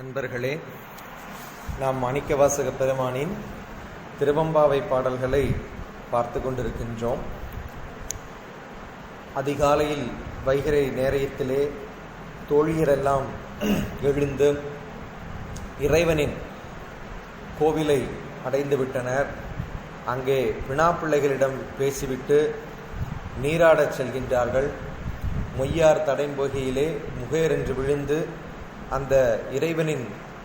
அன்பர்களே நாம் மாணிக்கவாசக பெருமானின் திருவம்பாவை பாடல்களை பார்த்து கொண்டிருக்கின்றோம். அதிகாலையில் வைகரை நேரத்திலே தோழியரெல்லாம் எழுந்து இறைவனின் கோவிலை அடைந்து விட்டனர். அங்கே வினாப்பிள்ளைகளிடம் பேசிவிட்டு நீராடச் செல்கின்றார்கள். மொய்யார் தடைம்பொகையிலே முகேரென்று விழுந்து அந்த இறைவனின்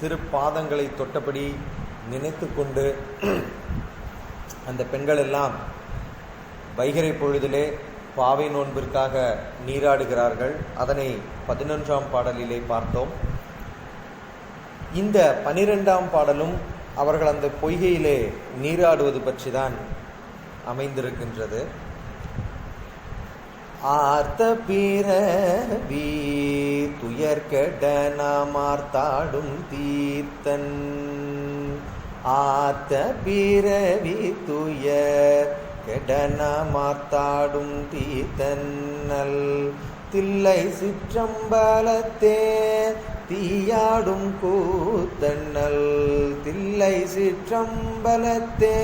திருப்பாதங்களை தொட்டபடி நினைத்து கொண்டு அந்த பெண்கள் எல்லாம் வைகரை பொழுதிலே பாவை நோன்பிற்காக நீராடுகிறார்கள். அதனை பதினொன்றாம் பாடலிலே பார்த்தோம். இந்த பனிரெண்டாம் பாடலும் அவர்கள் அந்த பொய்கையிலே நீராடுவது பற்றி தான் அமைந்திருக்கின்றது. ஆர்த்த பிறவி துயர்கெட நாமார்த்தாடும் தீர்த்தன். ஆத்த பிறவி துயர் கெடனமார்த்தாடும் தீர்த்தன்னல் தில்லை சிற்றம்பலத்தே தீயாடும் கூத்தண்ணல் தில்லை சிற்றம்பலத்தே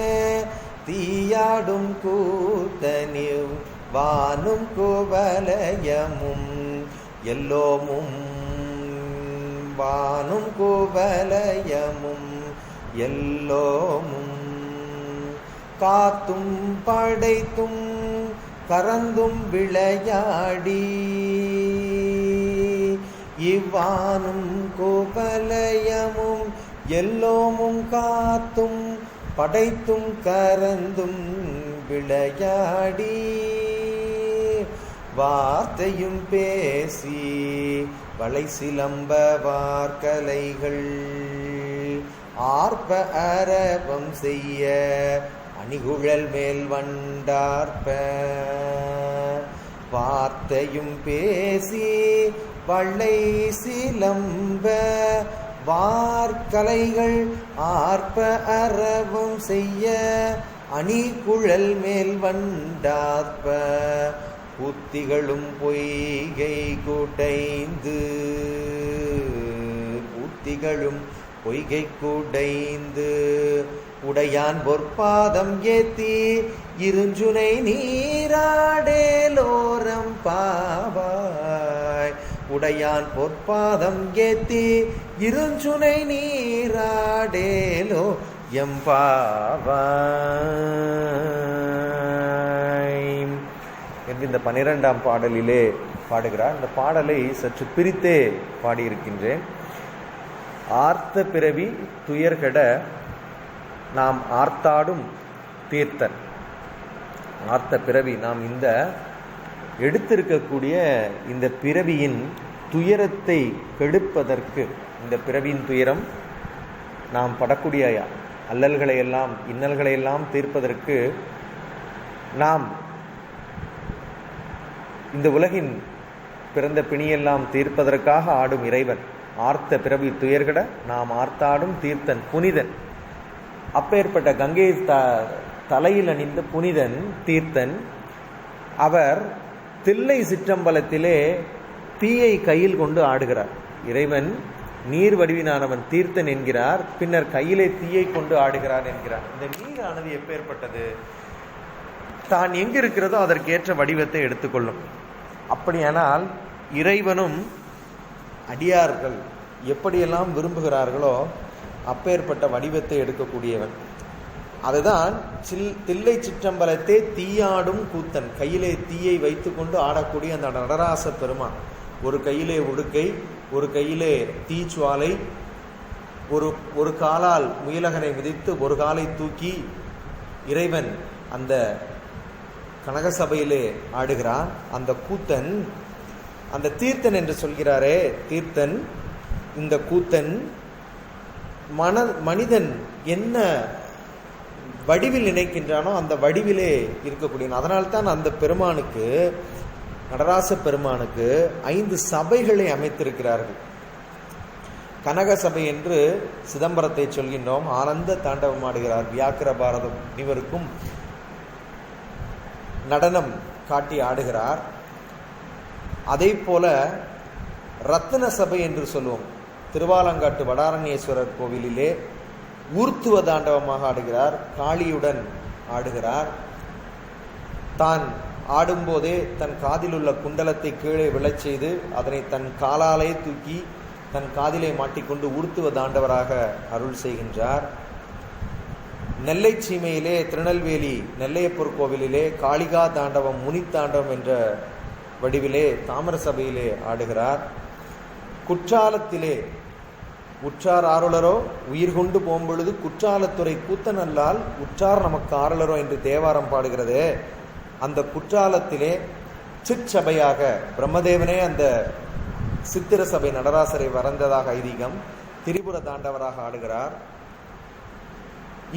தீயாடும் கூத்தனிவ் வானும் குவலயமும் எல்லோமும் வானும் குவலயமும் எல்லோமும் காத்தும் படைத்தும் கறந்தும் விளையாடி. இவ்வானும் கோபலயமும் எல்லோமும் காத்தும் படைத்தும் கறந்தும் விளையாடி. வார்த்தையும் பேசி வளை சிலம்ப வார்கலைகள். ஆர்ப்ப அரபம் செய்ய அணிகுழல் மேல் வண்டார்ப்ப. வார்த்தையும் பேசி வள்ளை சிலம்ப வார்கலைகள். ஆர்ப்ப அரவம் செய்ய அணிகுழல் மேல் வண்டார்ப்ப. புத்திகளும் பொய்கை குடைந்து புத்திகளும் பொய்கை குடைந்து. உடையான் பொற்பாதம் ஏத்தி இருஞ்சுனை நீராடேலோரம் பாவாய். உடையான் பொற்பாதம் ஏத்தி இருஞ்சுனை நீராடேலோ எம்பாவாய் என்று இந்த பனிரெண்டாம் பாடலிலே பாடுகிறார். இந்த பாடலை சற்று பிரித்தே பாடியிருக்கின்றேன். ஆர்த்த பிறவி துயர்கட நாம் ஆர்த்தாடும் தீர்த்தன். ஆர்த்த பிறவி நாம் இந்த எடுத்திருக்கக்கூடிய இந்த பிறவியின் துயரத்தை கெடுப்பதற்கு இந்த பிறவியின் துயரம் நாம் படக்கூடிய அல்லல்களையெல்லாம் இன்னல்களையெல்லாம் தீர்ப்பதற்கு நாம் இந்த உலகின் பிறந்த பிணியெல்லாம் தீர்ப்பதற்காக ஆடும் இறைவன். ஆர்த்த பிறவி துயர்கட நாம் ஆர்த்தாடும் தீர்த்தன் புனிதன். அப்பேற்பட்ட கங்கை த தலையில் அணிந்த புனிதன் தீர்த்தன் அவர் தில்லை சிற்றம்பலத்திலே தீயை கையில் கொண்டு ஆடுகிறார். இறைவன் நீர் வடிவினானவன் தீர்த்தன் என்கிறார் பின்னர் கையிலே தீயை கொண்டு ஆடுகிறார் என்கிறார். இந்த நீரானது எப்பேற்பட்டது? தான் எங்கிருக்கிறதோ அதற்கேற்ற வடிவத்தை எடுத்துக்கொள்ளும். அப்படியானால் இறைவனும் அடியார்கள் எப்படியெல்லாம் விரும்புகிறார்களோ அப்பேற்பட்ட வடிவத்தை எடுக்கக்கூடியவன். அதுதான் சில் தில்லை சிற்றம்பலத்தே தீயாடும் கூத்தன். கையிலே தீயை வைத்துக்கொண்டு ஆடக்கூடிய அந்த நடராச பெருமான். ஒரு கையிலே உடுக்கை ஒரு கையிலே தீச்சுவாலை ஒரு ஒரு காலால் முயலகனை மிதித்து ஒரு காலை தூக்கி இறைவன் அந்த கனகசபையிலே ஆடுகிறான். அந்த கூத்தன் அந்த தீர்த்தன் என்று சொல்கிறாரே தீர்த்தன் இந்த கூத்தன் மன மனிதன் என்ன வடிவில் நினைக்கின்றானோ அந்த வடிவிலே இருக்கக்கூடிய அதனால்தான் அந்த பெருமானுக்கு நடராச பெருமானுக்கு ஐந்து சபைகளை அமைத்திருக்கிறார்கள். கனக சபை என்று சிதம்பரத்தை சொல்கின்றோம். ஆனந்த தாண்டவம் ஆடுகிறார். வியாக்கிர பாரதம் இவருக்கும் நடனம் காட்டி ஆடுகிறார். அதே போல ரத்ன சபை என்று சொல்லுவோம். திருவாலங்காட்டு வடாரண்யேஸ்வரர் கோவிலிலே ஊர்த்துவ தாண்டவமாக ஆடுகிறார். காளியுடன் ஆடுகிறார். தான் ஆடும்போதே தன் காதில் உள்ள குண்டலத்தை கீழே விழச் செய்து அதனை தன் காலாலே தூக்கி தன் காதிலே மாட்டிக்கொண்டு ஊர்த்துவ தாண்டவராக அருள் செய்கின்றார். நெல்லை சீமையிலே திருநெல்வேலி நெல்லையப்பர் கோவிலிலே காளிகா தாண்டவம் முனி தாண்டவம் என்ற வடிவிலே தாமர சபையிலே ஆடுகிறார். குற்றாலத்திலே உற்றார் ஆருளரோ? உயிர் கொண்டு போகும்பொழுது குற்றாலத்துறை கூத்தனல்லால் உற்றார் நமக்கு ஆருளரோ என்று தேவாரம் பாடுகிறதே. அந்த குற்றாலத்திலே சிற்சபையாக பிரம்மதேவனே அந்த சித்திர சபை நடராசரை வரைந்ததாக ஐதீகம் திரிபுர தாண்டவராக ஆடுகிறார்.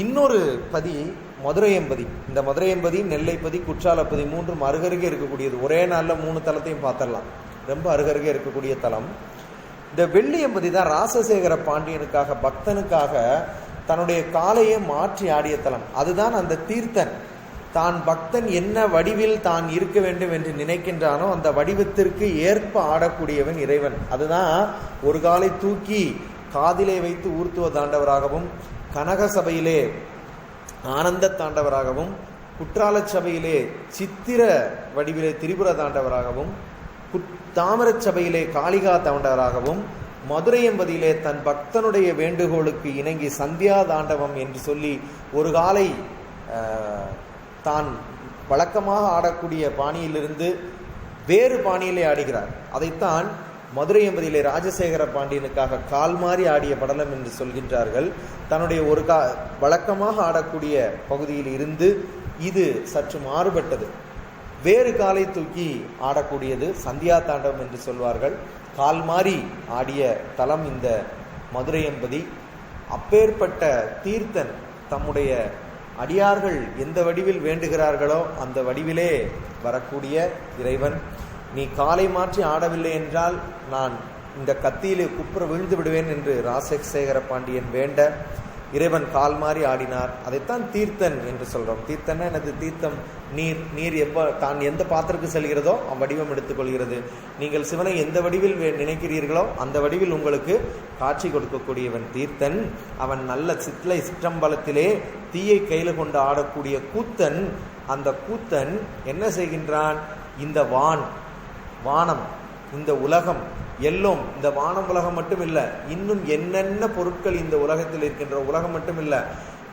இன்னொரு பதி மதுரையம்பதி இந்த மதுரையம்பதி நெல்லைப்பதி குற்றாலப்பதி மூன்றும் அருகருகே இருக்கக்கூடியது. ஒரே நாளில் மூணு தலத்தையும் பார்த்துடலாம். ரொம்ப அருகருகே இருக்கக்கூடிய தலம் இந்த வெள்ளியம்பதி தான் ராசசேகர பாண்டியனுக்காக பக்தனுக்காக தன்னுடைய காலையை மாற்றி ஆடிய தலம் அதுதான் அந்த தீர்த்தன். தான் பக்தன் என்ன வடிவில் தான் இருக்க வேண்டும் என்று நினைக்கின்றானோ அந்த வடிவத்திற்கு ஏற்ப ஆடக்கூடியவன் இறைவன். அதுதான் ஒரு காலை தூக்கி காதிலே வைத்து ஊர்த்துவ தாண்டவராகவும் கனக சபையிலே ஆனந்த தாண்டவராகவும் குற்றால சபையிலே சித்திர வடிவிலே திரிபுர தாண்டவராகவும் தாமர சபையிலே காளிகா தாண்டவராகவும் மதுரை என்பதிலே தன் பக்தனுடைய வேண்டுகோளுக்கு இணங்கி சந்தியா தாண்டவம் என்று சொல்லி ஒரு காலை தான் வழக்கமாக ஆடக்கூடிய பாணியிலிருந்து வேறு பாணியிலே ஆடுகிறார். அதைத்தான் மதுரை எம்பதியிலே ராஜசேகர பாண்டியனுக்காக கால் மாறி ஆடிய படலம் என்று சொல்கின்றார்கள். தன்னுடைய ஒரு கா வழக்கமாக ஆடக்கூடிய பகுதியில் இருந்து இது சற்று மாறுபட்டது. வேறு காலை தூக்கி ஆடக்கூடியது சந்தியா தாண்டவம் என்று சொல்வார்கள். கால் மாறி ஆடிய தலம் இந்த மதுரை என்பதி அப்பேற்பட்ட தீர்த்தன் தம்முடைய அடியார்கள் எந்த வடிவில் வேண்டுகிறார்களோ அந்த வடிவிலே வரக்கூடிய இறைவன். நீ காலை மாற்றி ஆடவில்லை என்றால் நான் இந்த கத்தியிலே குப்புற விழுந்து விடுவேன் என்று ராசசேகர பாண்டியன் வேண்ட இறைவன் கால் மாறி ஆடினார். அதைத்தான் தீர்த்தன் என்று சொல்றோம். தீர்த்தன்னா எனது தீர்த்தம் நீர் நீர் எப்ப தான் எந்த பாத்திரத்துக்கு செல்கிறதோ அவ்வடிவம் எடுத்துக்கொள்கிறது. நீங்கள் சிவனை எந்த வடிவில் வே- நினைக்கிறீர்களோ அந்த வடிவில் உங்களுக்கு காட்சி கொடுக்கக்கூடியவன் தீர்த்தன். அவன் நல்ல சித்தலை சிற்றம்பலத்திலே தீயை கையில கொண்டு ஆடக்கூடிய கூத்தன். அந்த கூத்தன் என்ன செய்கின்றான்? இந்த வான் வானம் இந்த உலகம் எல்லாம் இந்த வானம் உலகம் மட்டும் இல்லை இன்னும் என்னென்ன பொருட்கள் இந்த உலகத்தில் இருக்கின்ற உலகம் மட்டும் இல்லை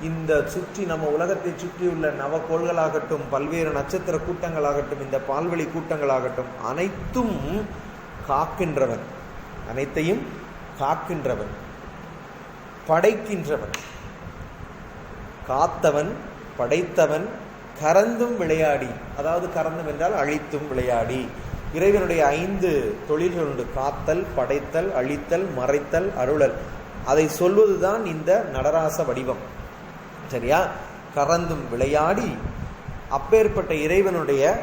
இந்த சுற்றி நம்ம உலகத்தை சுற்றியுள்ள நவக்கோள்களாகட்டும் பல்வேறு நட்சத்திர கூட்டங்களாகட்டும் இந்த பால்வெளி கூட்டங்களாகட்டும் அனைத்தும் காக்கின்றவன். அனைத்தையும் காக்கின்றவன். படைக்கின்றவன். காத்தவன் படைத்தவன் கறந்தும் விளையாடி. அதாவது கறந்தும் என்றால் அழித்தும் விளையாடி. இறைவனுடைய ஐந்து தொழில்கள் உண்டு. காத்தல் படைத்தல் அழித்தல் மறைத்தல் அருளல். அதை சொல்வதுதான் இந்த நடராச வடிவம். சரியா? கறந்தும் விளையாடி அப்பேற்பட்ட இறைவனுடைய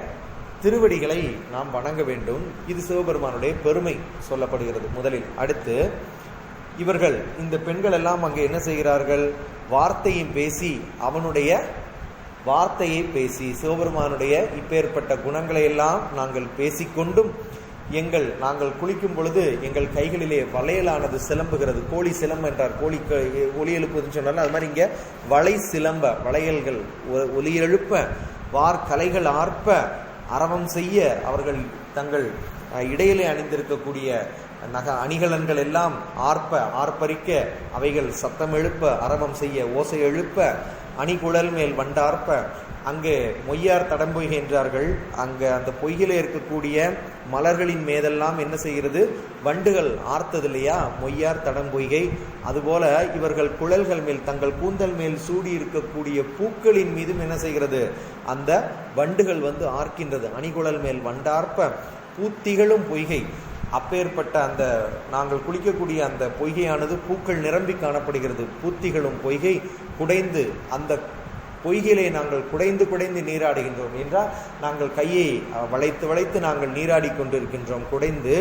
திருவடிகளை நாம் வணங்க வேண்டும். இது சிவபெருமானுடைய பெருமை சொல்லப்படுகிறது முதலில். அடுத்து இவர்கள் இந்த பெண்கள் எல்லாம் அங்கே என்ன செய்கிறார்கள்? வார்த்தையும் பேசி அவனுடைய வார்த்தையை பேசி சிவபெருமானுடைய இப்பேற்பட்ட குணங்களை எல்லாம் நாங்கள் பேசிக்கொண்டும் எங்கள் நாங்கள் குளிக்கும் பொழுது எங்கள் கைகளிலே வளையலானது சிலம்புகிறது. கோழி சிலம்பு என்றார். கோழி க- ஒலி எழுப்புதுன்னு சொன்னாலும் அது மாதிரி இங்கே வளை சிலம்ப வளையல்கள் ஒ- ஒலி எழுப்ப வார் கலைகள் ஆர்ப்ப அரவம் செய்ய அவர்கள் தங்கள் இடையிலே அணிந்திருக்கக்கூடிய நக அணிகலன்கள் எல்லாம் ஆர்ப்ப ஆர்ப்பரிக்க அவைகள் சத்தம் எழுப்ப அரவம் செய்ய ஓசை எழுப்ப அணிகுழல் மேல் வண்டார்ப்ப. அங்கே மொய்யார் தடம்பொய்கை என்றார்கள் அங்கே அந்த பொய்யிலே இருக்கக்கூடிய மலர்களின் மேதெல்லாம் என்ன செய்கிறது? வண்டுகள் ஆர்த்தது இல்லையா? மொய்யார் தடம்பொய்கை அதுபோல இவர்கள் குழல்கள் மேல் தங்கள் கூந்தல் மேல் சூடி இருக்கக்கூடிய பூக்களின் மீதும் என்ன செய்கிறது? அந்த வண்டுகள் வந்து ஆர்க்கின்றது. அணிகுழல் மேல் வண்டார்ப்ப. பூத்திகளும் பொய்கை. அப்பேற்பட்ட அந்த நாங்கள் குளிக்கக்கூடிய அந்த பொய்கையானது பூக்கள் நிரம்பி காணப்படுகிறது. பூத்திகளும் பொய்கை குடைந்து அந்த பொய்கிலே நாங்கள் குடைந்து குடைந்து நீராடுகின்றோம் என்றால் நாங்கள் கையை வளைத்து வளைத்து நாங்கள் நீராடி கொண்டிருக்கின்றோம். குடைந்து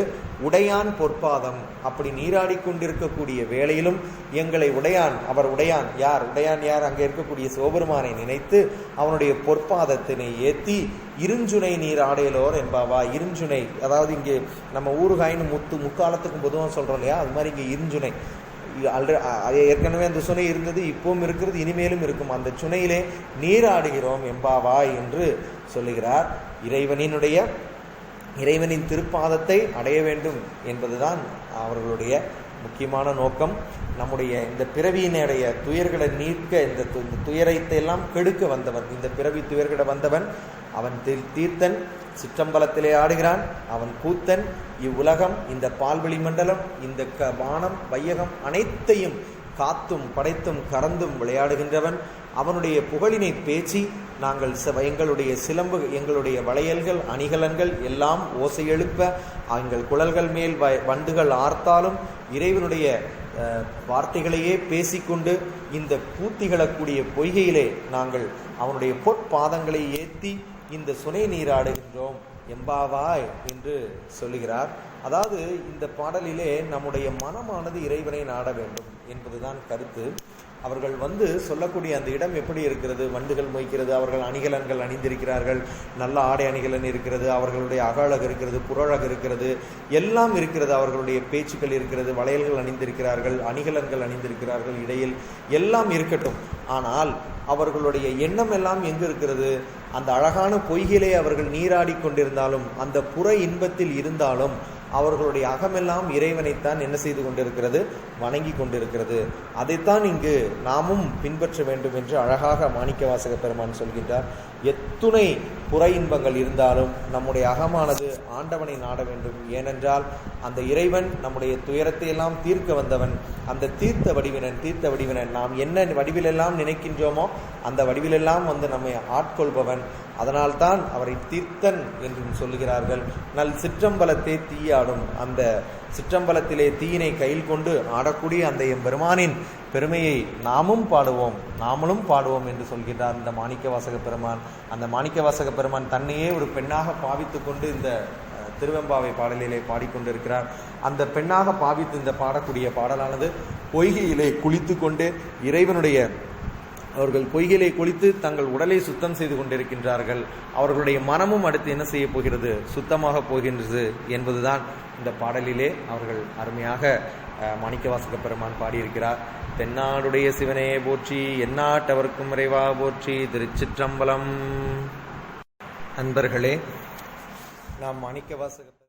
உடையான் பொற்பாதம். அப்படி நீராடி கொண்டிருக்கக்கூடிய வேளையிலும் எங்களை உடையான் அவர் உடையான் யார்? உடையான் யார்? அங்கே இருக்கக்கூடிய சிவபெருமானை நினைத்து அவனுடைய பொற்பாதத்தினை ஏத்தி இருஞ்சுனை நீர் ஆடையலோர் என்பாவா? இருஞ்சுனை. அதாவது இங்கே நம்ம ஊறுகாயின்னு முத்து முக்காலத்துக்கும் பொதுவாக சொல்கிறோம் இல்லையா? அது மாதிரி இங்கே இருஞ்சுனை. ஆல்ரெடி ஏற்கனவே அந்த சுனை இருந்தது இப்பவும் இருக்கிறது இனிமேலும் இருக்கும். அந்த சுனையிலே நீராடுகிறோம் எம்பாவா என்று சொல்லுகிறார். இறைவனினுடைய இறைவனின் திருப்பாதத்தை அடைய வேண்டும் என்பதுதான் அவர்களுடைய முக்கியமான நோக்கம். நம்முடைய இந்த பிறவியினுடைய துயர்களை நீக்க இந்த து- இந்த துயரத்தை எல்லாம் கெடுக்க வந்தவன் இந்த பிறவி துயர்களை வந்தவன் அவன் தீர்த்தன் சிற்றம்பலத்திலே ஆடுகிறான். அவன் கூத்தன் இவ்வுலகம் இந்த பால்வெளி மண்டலம் இந்த க வானம் வையகம் அனைத்தையும் காத்தும் படைத்தும் கறந்தும் விளையாடுகின்றவன். அவனுடைய புகழினை பேசி நாங்கள் ச- எங்களுடைய சிலம்பு எங்களுடைய வளையல்கள் அணிகலன்கள் எல்லாம் ஓசை எழுப்ப எங்கள் குழல்கள் மேல் வ- வண்டுகள் ஆர்த்தாலும் இறைவனுடைய வார்த்தைகளையே பேசிக்கொண்டு இந்த பூத்திகளக்கூடிய பொய்கையிலே நாங்கள் அவனுடைய பொற்பாதங்களை ஏற்றி இந்த சுனை நீராடுகின்றோம் எம்பாவாய் என்று சொல்லுகிறார். அதாவது இந்த பாடலிலே நம்முடைய மனமானது இறைவனை நாட வேண்டும் என்பதுதான் கருத்து. அவர்கள் வந்து சொல்லக்கூடிய அந்த இடம் எப்படி இருக்கிறது? வண்டுகள் மொய்க்கிறது அவர்கள் அணிகலன்கள் அணிந்திருக்கிறார்கள். நல்ல ஆடை அணிகலன் இருக்கிறது அவர்களுடைய அகழகு இருக்கிறது புறழகு இருக்கிறது. எல்லாம் இருக்கிறது அவர்களுடைய பேச்சுக்கள் இருக்கிறது வளையல்கள் அணிந்திருக்கிறார்கள் அணிகலன்கள் அணிந்திருக்கிறார்கள் இடையில். எல்லாம் இருக்கட்டும். ஆனால் அவர்களுடைய எண்ணம் எல்லாம் எங்கு இருக்கிறது? அந்த அழகான பொய்கிலே அவர்கள் நீராடி கொண்டிருந்தாலும் அந்த புற இன்பத்தில் இருந்தாலும் அவர்களுடைய அகமெல்லாம் இறைவனைத்தான் என்ன செய்து கொண்டிருக்கிறது? வணங்கி கொண்டிருக்கிறது. அதைத்தான் இங்கு நாமும் பின்பற்ற வேண்டும் என்று அழகாக மாணிக்கவாசக பெருமான் சொல்கின்றார். எத்துணை புற இன்பங்கள் இருந்தாலும் நம்முடைய அகமானது ஆண்டவனை நாட வேண்டும். ஏனென்றால் அந்த இறைவன் நம்முடைய துயரத்தை எல்லாம் தீர்க்க வந்தவன். அந்த தீர்த்த வடிவினன் தீர்த்த வடிவினன் நாம் என்ன வடிவிலெல்லாம் நினைக்கின்றோமோ அந்த வடிவிலெல்லாம் வந்து நம்மை ஆட்கொள்பவன். அதனால்தான் அவரை தீர்த்தன் என்றும் சொல்லுகிறார்கள். நல் சிற்றம்பலத்தை தீயாடும். அந்த சிற்றம்பலத்திலே தீயினை கையில் கொண்டு ஆடக்கூடிய அந்த எம்பெருமானின் பெருமையை நாமும் பாடுவோம் நாமளும் பாடுவோம் என்று சொல்கின்றார் இந்த மாணிக்க வாசக பெருமான். அந்த மாணிக்க வாசக பெருமான் தன்னையே ஒரு பெண்ணாக பாவித்து கொண்டு இந்த திருவெம்பாவை பாடலிலே பாடிக்கொண்டிருக்கிறார் அந்த பெண்ணாக பாவித்து இந்த பாடக்கூடிய பாடலானது பொய்கையிலே குளித்து கொண்டு இறைவனுடைய அவர்கள் பொய்களை குளித்து தங்கள் உடலை சுத்தம் செய்து கொண்டிருக்கின்றார்கள். அவர்களுடைய மனமும் அடுத்து என்ன செய்ய போகிறது? சுத்தமாக போகின்றது என்பதுதான் இந்த பாடலிலே அவர்கள் அருமையாக மாணிக்க மாணிக்கவாசக பெருமான் பாடியிருக்கிறார். தென்னாடுடைய சிவனே போற்றி எந்நாட்டவர்க்கும் இறைவா போற்றி திருச்சிற்றம்பலம். அன்பர்களே நாம் மாணிக்கவாசக